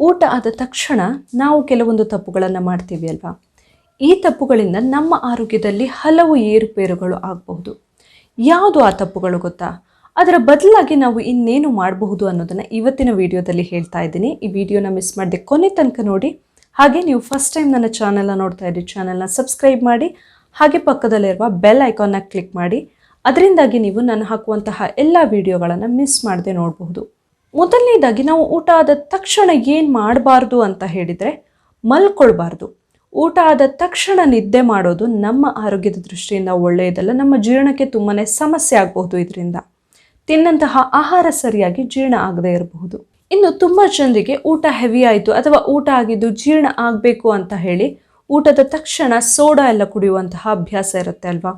ಊಟ ಆದ ತಕ್ಷಣ ನಾವು ಕೆಲವೊಂದು ತಪ್ಪುಗಳನ್ನು ಮಾಡ್ತೀವಿ ಅಲ್ವಾ? ಈ ತಪ್ಪುಗಳಿಂದ ನಮ್ಮ ಆರೋಗ್ಯದಲ್ಲಿ ಹಲವು ಏರುಪೇರುಗಳು ಆಗಬಹುದು. ಯಾವುದು ಆ ತಪ್ಪುಗಳು ಗೊತ್ತಾ? ಅದರ ಬದಲಾಗಿ ನಾವು ಇನ್ನೇನು ಮಾಡಬಹುದು ಅನ್ನೋದನ್ನು ಇವತ್ತಿನ ವಿಡಿಯೋದಲ್ಲಿ ಹೇಳ್ತಾ ಇದ್ದೀನಿ. ಈ ವಿಡಿಯೋನ ಮಿಸ್ ಮಾಡದೆ ಕೊನೆ ತನಕ ನೋಡಿ. ಹಾಗೆ ನೀವು ಫಸ್ಟ್ ಟೈಮ್ ನನ್ನ ಚಾನಲ್ನ ನೋಡ್ತಾ ಇದ್ದೀರಿ ಚಾನಲ್ನ ಸಬ್ಸ್ಕ್ರೈಬ್ ಮಾಡಿ, ಹಾಗೆ ಪಕ್ಕದಲ್ಲಿರುವ ಬೆಲ್ ಐಕಾನ್ನ ಕ್ಲಿಕ್ ಮಾಡಿ. ಅದರಿಂದಾಗಿ ನೀವು ನಾನು ಹಾಕುವಂತಹ ಎಲ್ಲ ವಿಡಿಯೋಗಳನ್ನು ಮಿಸ್ ಮಾಡದೆ ನೋಡಬಹುದು. ಮೊದಲನೇದಾಗಿ ನಾವು ಊಟ ಆದ ತಕ್ಷಣ ಏನು ಮಾಡಬಾರ್ದು ಅಂತ ಹೇಳಿದರೆ ಮಲ್ಕೊಳ್ಬಾರ್ದು. ಊಟ ಆದ ತಕ್ಷಣ ನಿದ್ದೆ ಮಾಡೋದು ನಮ್ಮ ಆರೋಗ್ಯದ ದೃಷ್ಟಿಯಿಂದ ಒಳ್ಳೆಯದಲ್ಲ, ನಮ್ಮ ಜೀರ್ಣಕ್ಕೆ ತುಂಬಾ ಸಮಸ್ಯೆ ಆಗಬಹುದು ಇದರಿಂದ. ತಿನ್ನಂತಹ ಆಹಾರ ಸರಿಯಾಗಿ ಜೀರ್ಣ ಆಗದೇ ಇರಬಹುದು. ಇನ್ನು ತುಂಬ ಜನರಿಗೆ ಊಟ ಹೆವಿ ಆಯಿತು ಅಥವಾ ಊಟ ಆಗಿದ್ದು ಜೀರ್ಣ ಆಗಬೇಕು ಅಂತ ಹೇಳಿ ಊಟದ ತಕ್ಷಣ ಸೋಡಾ ಎಲ್ಲ ಕುಡಿಯುವಂತಹ ಅಭ್ಯಾಸ ಇರುತ್ತೆ ಅಲ್ವಾ?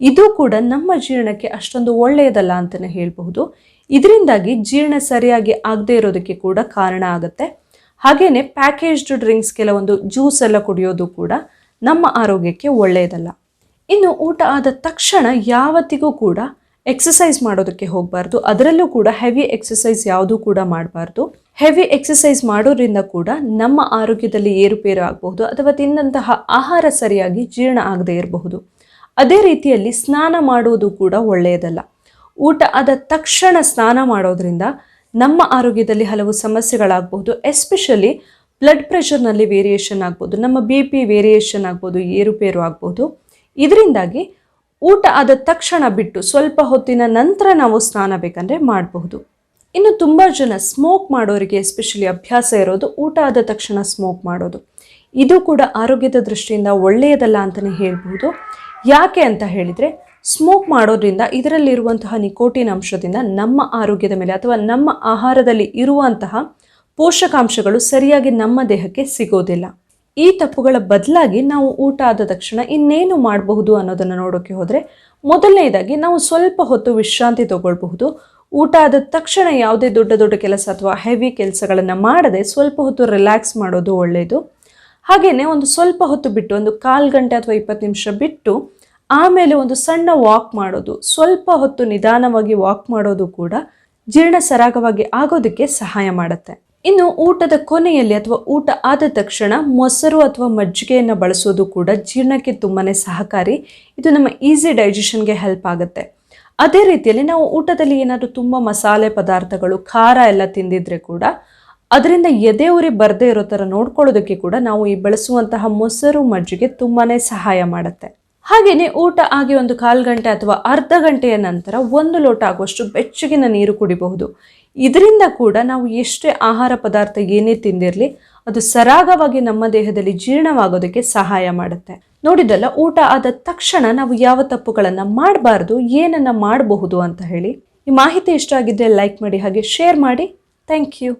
ಇದು ಕೂಡ ನಮ್ಮ ಜೀರ್ಣಕ್ಕೆ ಅಷ್ಟೊಂದು ಒಳ್ಳೆಯದಲ್ಲ ಅಂತಲೇ ಹೇಳಬಹುದು. ಇದರಿಂದಾಗಿ ಜೀರ್ಣ ಸರಿಯಾಗಿ ಆಗದೇ ಇರೋದಕ್ಕೆ ಕೂಡ ಕಾರಣ ಆಗುತ್ತೆ. ಹಾಗೆಯೇ ಪ್ಯಾಕೇಜ್ಡ್ ಡ್ರಿಂಕ್ಸ್ ಕೆಲವೊಂದು ಜ್ಯೂಸ್ ಎಲ್ಲ ಕುಡಿಯೋದು ಕೂಡ ನಮ್ಮ ಆರೋಗ್ಯಕ್ಕೆ ಒಳ್ಳೆಯದಲ್ಲ. ಇನ್ನು ಊಟ ಆದ ತಕ್ಷಣ ಯಾವತ್ತಿಗೂ ಕೂಡ ಎಕ್ಸಸೈಸ್ ಮಾಡೋದಕ್ಕೆ ಹೋಗಬಾರ್ದು. ಅದರಲ್ಲೂ ಕೂಡ ಹೆವಿ ಎಕ್ಸಸೈಸ್ ಯಾವುದೂ ಕೂಡ ಮಾಡಬಾರ್ದು. ಹೆವಿ ಎಕ್ಸಸೈಸ್ ಮಾಡೋದ್ರಿಂದ ಕೂಡ ನಮ್ಮ ಆರೋಗ್ಯದಲ್ಲಿ ಏರುಪೇರು ಆಗಬಹುದು. ಅಥವಾ ತಿಂದಂತಹ ಆಹಾರ ಸರಿಯಾಗಿ ಜೀರ್ಣ ಆಗದೇ ಇರಬಹುದು. ಅದೇ ರೀತಿಯಲ್ಲಿ ಸ್ನಾನ ಮಾಡುವುದು ಕೂಡ ಒಳ್ಳೆಯದಲ್ಲ. ಊಟ ಆದ ತಕ್ಷಣ ಸ್ನಾನ ಮಾಡೋದ್ರಿಂದ ನಮ್ಮ ಆರೋಗ್ಯದಲ್ಲಿ ಹಲವು ಸಮಸ್ಯೆಗಳಾಗಬಹುದು ಎಸ್ಪೆಷಲಿ ಬ್ಲಡ್ ಪ್ರೆಷರ್ನಲ್ಲಿ ವೇರಿಯೇಷನ್ ಆಗ್ಬೋದು, ನಮ್ಮ ಬಿ ಪಿ ವೇರಿಯೇಷನ್ ಆಗ್ಬೋದು, ಏರುಪೇರು ಆಗ್ಬೋದು. ಇದರಿಂದಾಗಿ ಊಟ ಆದ ತಕ್ಷಣ ಬಿಟ್ಟು ಸ್ವಲ್ಪ ಹೊತ್ತಿನ ನಂತರ ನಾವು ಸ್ನಾನ ಬೇಕಂದರೆ ಮಾಡಬಹುದು. ಇನ್ನು ತುಂಬ ಜನ ಸ್ಮೋಕ್ ಮಾಡೋರಿಗೆ ಎಸ್ಪೆಷಲಿ ಅಭ್ಯಾಸ ಇರೋದು ಊಟ ಆದ ತಕ್ಷಣ ಸ್ಮೋಕ್ ಮಾಡೋದು. ಇದು ಕೂಡ ಆರೋಗ್ಯದ ದೃಷ್ಟಿಯಿಂದ ಒಳ್ಳೆಯದಲ್ಲ ಅಂತಲೇ ಹೇಳ್ಬೋದು. ಯಾಕೆ ಅಂತ ಹೇಳಿದರೆ ಸ್ಮೋಕ್ ಮಾಡೋದ್ರಿಂದ ಇದರಲ್ಲಿರುವಂತಹ ನಿಕೋಟಿನ್ ಅಂಶದಿಂದ ನಮ್ಮ ಆರೋಗ್ಯದ ಮೇಲೆ ಅಥವಾ ನಮ್ಮ ಆಹಾರದಲ್ಲಿ ಇರುವಂತಹ ಪೋಷಕಾಂಶಗಳು ಸರಿಯಾಗಿ ನಮ್ಮ ದೇಹಕ್ಕೆ ಸಿಗೋದಿಲ್ಲ. ಈ ತಪ್ಪುಗಳ ಬದಲಾಗಿ ನಾವು ಊಟ ಆದ ತಕ್ಷಣ ಇನ್ನೇನು ಮಾಡಬಹುದು ಅನ್ನೋದನ್ನು ನೋಡೋಕ್ಕೆ ಹೋದರೆ, ಮೊದಲನೇದಾಗಿ ನಾವು ಸ್ವಲ್ಪ ಹೊತ್ತು ವಿಶ್ರಾಂತಿ ತಗೊಳ್ಬಹುದು. ಊಟ ಆದ ತಕ್ಷಣ ಯಾವುದೇ ದೊಡ್ಡ ದೊಡ್ಡ ಕೆಲಸ ಅಥವಾ ಹೆವಿ ಕೆಲಸಗಳನ್ನು ಮಾಡದೆ ಸ್ವಲ್ಪ ಹೊತ್ತು ರಿಲ್ಯಾಕ್ಸ್ ಮಾಡೋದು ಒಳ್ಳೆಯದು ಹಾಗೆಯೇ ಒಂದು ಸ್ವಲ್ಪ ಹೊತ್ತು ಬಿಟ್ಟು, ಒಂದು ಕಾಲು ಗಂಟೆ ಅಥವಾ ಇಪ್ಪತ್ತು ನಿಮಿಷ ಬಿಟ್ಟು ಆಮೇಲೆ ಒಂದು ಸಣ್ಣ ವಾಕ್ ಮಾಡೋದು, ಸ್ವಲ್ಪ ಹೊತ್ತು ನಿಧಾನವಾಗಿ ವಾಕ್ ಮಾಡೋದು ಕೂಡ ಜೀರ್ಣ ಸರಾಗವಾಗಿ ಆಗೋದಕ್ಕೆ ಸಹಾಯ ಮಾಡುತ್ತೆ. ಇನ್ನು ಊಟದ ಕೊನೆಯಲ್ಲಿ ಅಥವಾ ಊಟ ಆದ ತಕ್ಷಣ ಮೊಸರು ಅಥವಾ ಮಜ್ಜಿಗೆಯನ್ನು ಬಳಸೋದು ಕೂಡ ಜೀರ್ಣಕ್ಕೆ ತುಂಬಾ ಸಹಕಾರಿ, ಇದು ನಮ್ಮ ಈಸಿ ಡೈಜೆಷನ್ಗೆ ಹೆಲ್ಪ್ ಆಗುತ್ತೆ. ಅದೇ ರೀತಿಯಲ್ಲಿ ನಾವು ಊಟದಲ್ಲಿ ಏನಾದರೂ ತುಂಬ ಮಸಾಲೆ ಪದಾರ್ಥಗಳು, ಖಾರ ಎಲ್ಲ ತಿಂದಿದ್ರೆ ಕೂಡ ಅದರಿಂದ ಎದೆ ಉರಿ ಬರದೇ ಇರೋ ಥರ ನೋಡ್ಕೊಳ್ಳೋದಕ್ಕೆ ಕೂಡ ನಾವು ಈ ಬಳಸುವಂತಹ ಮೊಸರು ಮಜ್ಜಿಗೆ ತುಂಬಾ ಸಹಾಯ ಮಾಡುತ್ತೆ. ಹಾಗೆಯೇ ಊಟ ಆಗಿ ಒಂದು ಕಾಲು ಗಂಟೆ ಅಥವಾ ಅರ್ಧ ಗಂಟೆಯ ನಂತರ ಒಂದು ಲೋಟ ಆಗುವಷ್ಟು ಬೆಚ್ಚಗಿನ ನೀರು ಕುಡಿಬಹುದು. ಇದರಿಂದ ಕೂಡ ನಾವು ಎಷ್ಟೇ ಆಹಾರ ಪದಾರ್ಥ ಏನೇ ತಿಂದಿರಲಿ, ಅದು ಸರಾಗವಾಗಿ ನಮ್ಮ ದೇಹದಲ್ಲಿ ಜೀರ್ಣವಾಗೋದಕ್ಕೆ ಸಹಾಯ ಮಾಡುತ್ತೆ. ನೋಡಿದಲ್ಲ ಊಟ ಆದ ತಕ್ಷಣ ನಾವು ಯಾವ ತಪ್ಪುಗಳನ್ನು ಮಾಡಬಾರ್ದು, ಏನನ್ನ ಮಾಡಬಹುದು ಅಂತ ಹೇಳಿ. ಈ ಮಾಹಿತಿ ಇಷ್ಟ ಆಗಿದ್ದರೆ ಲೈಕ್ ಮಾಡಿ ಹಾಗೆ ಶೇರ್ ಮಾಡಿ. Thank you.